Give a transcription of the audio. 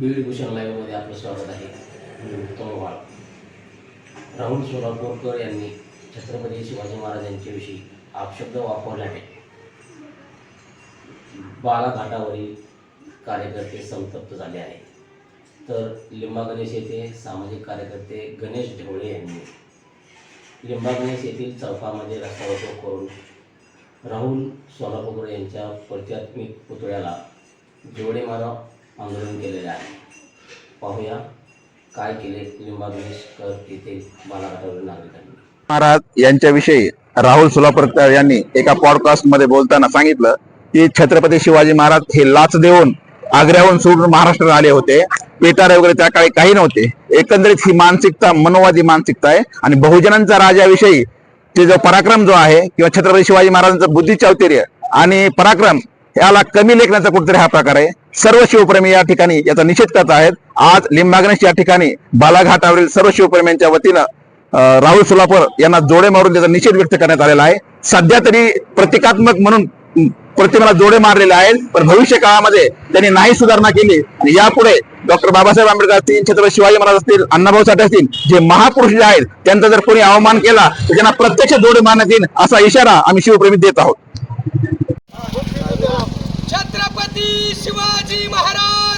बीड लाईव्हमध्ये आपलं स्वागत आहे. तोंडवाळ. वाळ राहुल सोलापूरकर यांनी छत्रपती शिवाजी महाराज यांच्याविषयी आपशब्द वापरले आहे बालाघाटावरील कार्यकर्ते संतप्त झाले आहेत. तर लिंबा गणेश येथे सामाजिक कार्यकर्ते गणेश ढवळे यांनी लिंबा गणेश येथील चौकामध्ये रस्ता रोको करून राहुल सोलापूरकर यांच्या प्रतिकात्मिक पुतळ्याला जोडे मानव आंदोलन केलेले आहे. पाहूया काय केले लिंबा गणेशकर येथील बालाघाटावरील नागरिकांनी. महाराज यांच्याविषयी राहुल सोलापूरकर यांनी एका पॉडकास्टमध्ये बोलताना सांगितलं की छत्रपती शिवाजी महाराज हे लाच देऊन आग्र्याहून सोडून महाराष्ट्रात आले होते. पेटारे वगैरे त्या काळी काही नव्हते. एकंदरीत ही मानसिकता मनोवादी मानसिकता आहे. आणि बहुजनांचा राजाविषयी ते जो पराक्रम जो आहे किंवा छत्रपती शिवाजी महाराजांचं बुद्धिचावतर्य आणि पराक्रम याला कमी लेखण्याचा कुठेतरी हा प्रकार आहे. सर्व शिवप्रेमी या ठिकाणी याचा निषेध करत आहेत. आज लिंबागणेश या ठिकाणी बालाघाटावरील सर्व शिवप्रेमींच्या वतीनं राहुल सोलापूर यांना जोडे मारून त्याचा निषेध व्यक्त करण्यात आलेला आहे. सध्या तरी प्रतिकात्मक म्हणून प्रतिमेला जोडे मारलेले आहेत पण भविष्य काळामध्ये त्यांनी नाही सुधारणा केली. आणि यापुढे डॉक्टर बाबासाहेब आंबेडकर असतील छत्रपती शिवाजी महाराज असतील अण्णाभाऊ साठे असतील जे महापुरुष जे आहेत त्यांचा जर कोणी अवमान केला तर त्यांना प्रत्यक्ष जोडे मारण्यात येईल असा इशारा आम्ही शिवप्रेमी देत आहोत. शिवाजी महाराज!